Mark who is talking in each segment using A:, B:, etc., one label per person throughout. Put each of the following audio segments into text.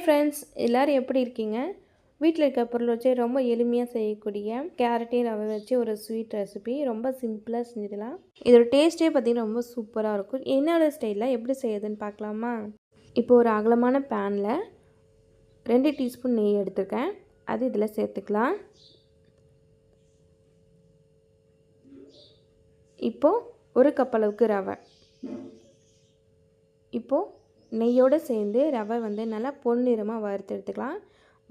A: Hi friends எல்லோரும் எப்படி இருக்கீங்க? வீட்டில் இருக்க பொருள் வச்சு ரொம்ப எளிமையாக செய்யக்கூடிய கேரட்டையும் ரவை வச்சு ஒரு ஸ்வீட் ரெசிபி ரொம்ப சிம்பிளாக செஞ்சிடலாம். இதோட டேஸ்ட்டே பார்த்திங்கன்னா ரொம்ப சூப்பராக இருக்கும். என்னோட ஸ்டைலில் எப்படி செய்யுதுன்னு பார்க்கலாமா? இப்போ ஒரு அகலமான பேனில் ரெண்டு டீஸ்பூன் நெய் எடுத்துருக்கேன். அது இதில் சேர்த்துக்கலாம். இப்போது ஒரு கப் அளவுக்கு ரவை. இப்போது நெய்யோடு சேர்ந்து ரவை வந்து நல்லா பொன்னிறமாக வறுத்து எடுத்துக்கலாம்.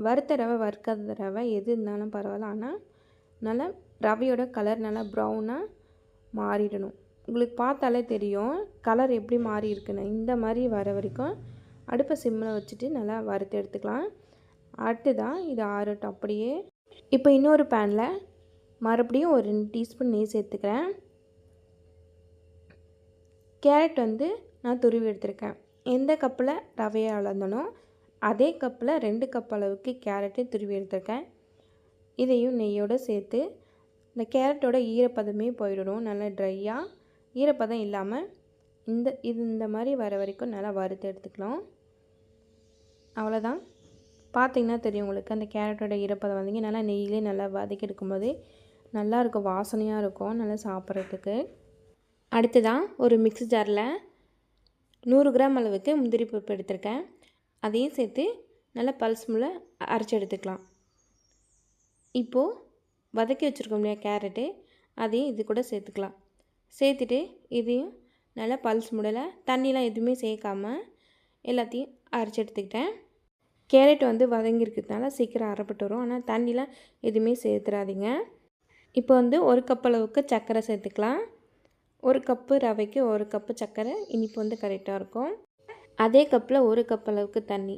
A: வறுத்த ரவை வறுக்காத ரவை எது இருந்தாலும் பரவாயில்ல. ஆனால் நல்லா ரவையோட கலர் நல்லா ப்ரௌனாக மாறிடணும். உங்களுக்கு பார்த்தாலே தெரியும் கலர் எப்படி மாறி இருக்குன்னு. இந்த மாதிரி வர வரைக்கும் அடுப்பை சிம்மில் வச்சுட்டு நல்லா வறுத்து எடுத்துக்கலாம். அடுத்து தான் இது ஆறட்டும். அப்படியே இப்போ இன்னொரு பேனில் மறுபடியும் ஒரு ரெண்டு டீஸ்பூன் நெய் சேர்த்துக்கிறேன். கேரட் வந்து நான் துருவி எடுத்திருக்கேன். எந்த கப்பில் ரவையை அளந்தனோ அதே கப்பில் ரெண்டு கப் அளவுக்கு கேரட்டை துருவி எடுத்திருக்கேன். இதையும் நெய்யோடு சேர்த்து இந்த கேரட்டோட ஈரப்பதமே போயிடணும் நல்லா ட்ரையாக ஈரப்பதம் இல்லாமல் இந்த இது இந்த மாதிரி வர வரைக்கும் நல்லா வறுத்து எடுத்துக்கலாம். அவ்வளோதான். பார்த்திங்கன்னா தெரியும் உங்களுக்கு அந்த கேரட்டோட ஈரப்பதம் வந்தீங்க நல்லா நெய்யிலே நல்லா வதக்கி எடுக்கும்போது நல்லாயிருக்கும் வாசனையாக இருக்கும் நல்லா சாப்பிட்றதுக்கு. அடுத்ததான் ஒரு மிக்ஸி ஜாரில் நூறு கிராம் அளவுக்கு முந்திரி பருப்பு எடுத்திருக்கேன். அதையும் சேர்த்து நல்லா பல்ஸ் முள்ள அரைச்சி எடுத்துக்கலாம். இப்போது வதக்கி வச்சுருக்கோம் இல்லையா கேரட்டு அதையும் இது கூட சேர்த்துக்கலாம். சேர்த்துட்டு இதையும் நல்லா பல்ஸ் முடலை தண்ணிலாம் எதுவுமே சேர்க்காமல் எல்லாத்தையும் அரைச்சி எடுத்துக்கிட்டேன். கேரட் வந்து வதங்கியிருக்கிறதுனால சீக்கிரம் அரைப்பட்டு வரும். ஆனால் தண்ணிலாம் எதுவுமே சேர்த்துறாதீங்க. இப்போ வந்து ஒரு கப் அளவுக்கு சர்க்கரை சேர்த்துக்கலாம். ஒரு கப்பு ரவைக்கு ஒரு கப்பு சர்க்கரை இனிப்பு வந்து கரெக்டாக இருக்கும். அதே கப்பில் ஒரு கப் அளவுக்கு தண்ணி.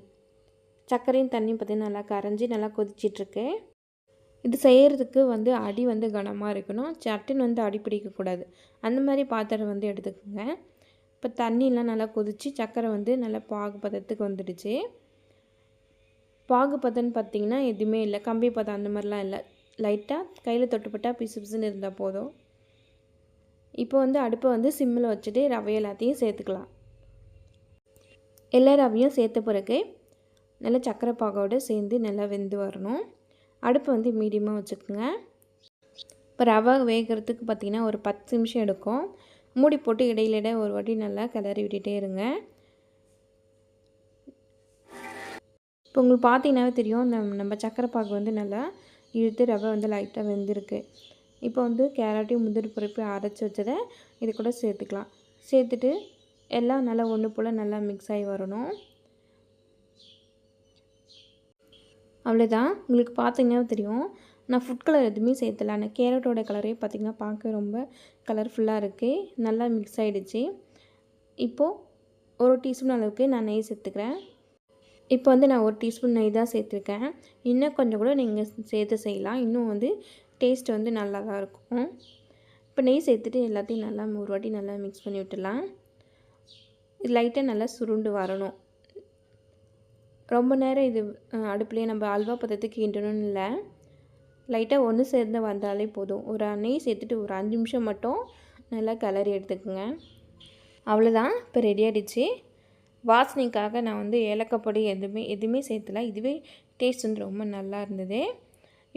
A: சர்க்கரையும் தண்ணியும் பார்த்திங்கன்னா நல்லா கரைஞ்சி நல்லா கொதிச்சிட்ருக்கு. இது செய்கிறதுக்கு வந்து அடி வந்து கனமாக இருக்கணும். சட்டின் வந்து அடி பிடிக்கக்கூடாது அந்த மாதிரி பாத்திரம் வந்து எடுத்துக்கோங்க. இப்போ தண்ணியெலாம் நல்லா கொதித்து சர்க்கரை வந்து நல்லா பாகு பதத்துக்கு வந்துடுச்சு. பாகு பதம்னு பார்த்திங்கன்னா எதுவுமே இல்லை. கம்பி பதம் அந்த மாதிரிலாம் இல்லை. லைட்டாக கையில் தொட்டுப்பட்டால் பிசு பிசுன்னு இருந்தால் போதும். இப்போ வந்து அடுப்பை வந்து சிம்மில் வச்சுட்டு ரவை எல்லாத்தையும் சேர்த்துக்கலாம். எல்லா ரவையும் சேர்த்த பிறகு நல்லா சக்கரை பாகோடு சேர்ந்து நல்லா வெந்து வரணும். அடுப்பை வந்து மீடியமாக வச்சுக்கோங்க. இப்போ ரவை வேகிறதுக்கு பார்த்திங்கன்னா ஒரு பத்து நிமிஷம் எடுக்கும். மூடி போட்டு இடையில ஒரு வாட்டி நல்லா கிளறி விட்டுட்டே இருங்க. இப்போ உங்களுக்கு பார்த்தீங்கன்னாவே தெரியும் நம் நம்ம சக்கரை பாகு வந்து நல்லா இழுத்து ரவை வந்து லைட்டாக வெந்திருக்கு. இப்போ வந்து கேரட்டையும் முந்திரி பருப்பையும் அரைச்சி வச்சதை இது கூட சேர்த்துக்கலாம். சேர்த்துட்டு எல்லாம் நல்லா ஒன்று போல் நல்லா மிக்ஸ் ஆகி வரணும். அவ்வளோதான். உங்களுக்கு பார்த்தீங்கன்னா தெரியும். நான் ஃபுட் கலர் எதுவுமே சேர்த்தல. ஆனால் கேரட்டோட கலரே பார்த்திங்கன்னா பார்க்க ரொம்ப கலர்ஃபுல்லாக இருக்குது நல்லா மிக்ஸ் ஆகிடுச்சு இப்போது ஒரு டீஸ்பூன் அளவுக்கு நான் நெய் சேர்த்துக்கிறேன். இப்போ வந்து நான் ஒரு டீஸ்பூன் நெய் தான் சேர்த்துருக்கேன். இன்னும் கொஞ்சம் கூட நீங்கள் சேர்த்து செய்யலாம். இன்னும் வந்து டேஸ்ட் வந்து நல்லா தான் இருக்கும். இப்போ நெய் சேர்த்துட்டு எல்லாத்தையும் நல்லா ஒரு வாட்டி நல்லா மிக்ஸ் பண்ணி விட்டுடலாம். இது லைட்டாக நல்லா சுருண்டு வரணும். ரொம்ப நேரம் இது அடுப்புலேயே நம்ம அல்வா பதத்துக்கு கிண்டணும்னு இல்லை. லைட்டாக ஒன்று சேர்ந்து வந்தாலே போதும். ஒரு நெய் சேர்த்துட்டு ஒரு அஞ்சு நிமிஷம் மட்டும் நல்லா கிளறி எடுத்துக்கோங்க. அவ்வளோதான் இப்போ ரெடி ஆகிடுச்சு வாசனைக்காக நான் வந்து ஏலக்காய் பொடி எதுவுமே எதுவுமே சேர்த்தல. இதுவே டேஸ்ட் வந்து ரொம்ப நல்லா இருந்தது.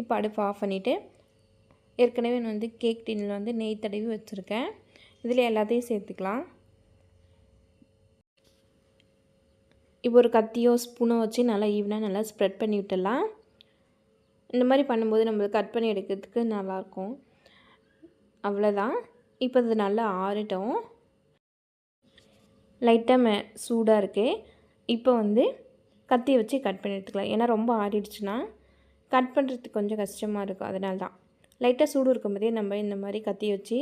A: இப்போ அடுப்பு ஆஃப் பண்ணிவிட்டு ஏற்கனவே நான் வந்து கேக் டின்னில் வந்து நெய் தடவி வச்சுருக்கேன். இதில் எல்லாத்தையும் சேர்த்துக்கலாம். இப்போ ஒரு கத்தியோ ஸ்பூனோ வச்சு நல்லா ஈவனாக நல்லா ஸ்ப்ரெட் பண்ணி விட்டுடலாம். இந்த மாதிரி பண்ணும்போது நம்ம கட் பண்ணி எடுக்கிறதுக்கு நல்லாயிருக்கும். அவ்வளோதான் இப்போ இது நல்லா ஆறிட்டோம். லைட்டாக மே சூடாக இருக்குது இப்போ வந்து கத்தியை வச்சு கட் பண்ணி எடுத்துக்கலாம். ஏன்னா ரொம்ப ஆறிடுச்சுன்னா கட் பண்ணுறதுக்கு கொஞ்சம் கஷ்டமாக இருக்கும். அதனால தான் லைட்டாக சூடு இருக்கும்போதே நம்ம இந்த மாதிரி கத்தி வச்சு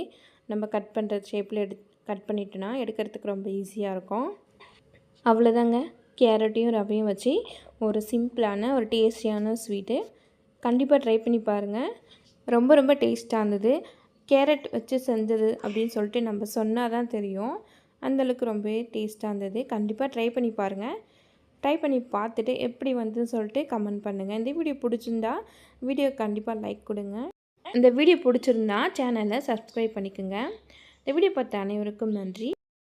A: நம்ம கட் பண்ணுற ஷேப்பில் எடு கட் பண்ணிட்டோன்னா எடுக்கிறதுக்கு ரொம்ப ஈஸியாக இருக்கும். அவ்வளோதாங்க கேரட்டையும் ரவையும் வச்சு ஒரு சிம்பிளான ஒரு டேஸ்டியான ஸ்வீட்டு கண்டிப்பாக ட்ரை பண்ணி பாருங்கள் ரொம்ப ரொம்ப டேஸ்ட்டாக இருந்தது. கேரட் வச்சு செஞ்சது அப்படின்னு சொல்லிட்டு நம்ம சொன்னால் தான் தெரியும் அந்தளவுக்கு ரொம்பவே டேஸ்ட்டாக இருந்தது. கண்டிப்பாக ட்ரை பண்ணி பாருங்கள் ட்ரை பண்ணி பார்த்துட்டு எப்படி வந்துன்னு சொல்லிட்டு கமெண்ட் பண்ணுங்கள் இந்த வீடியோ பிடிச்சிருந்தா வீடியோ கண்டிப்பாக லைக் கொடுங்க. இந்த வீடியோ பிடிச்சிருந்தா சேனலை சப்ஸ்கிரைப் பண்ணிக்கோங்க. இந்த வீடியோ பார்த்த அனைவருக்கும் நன்றி.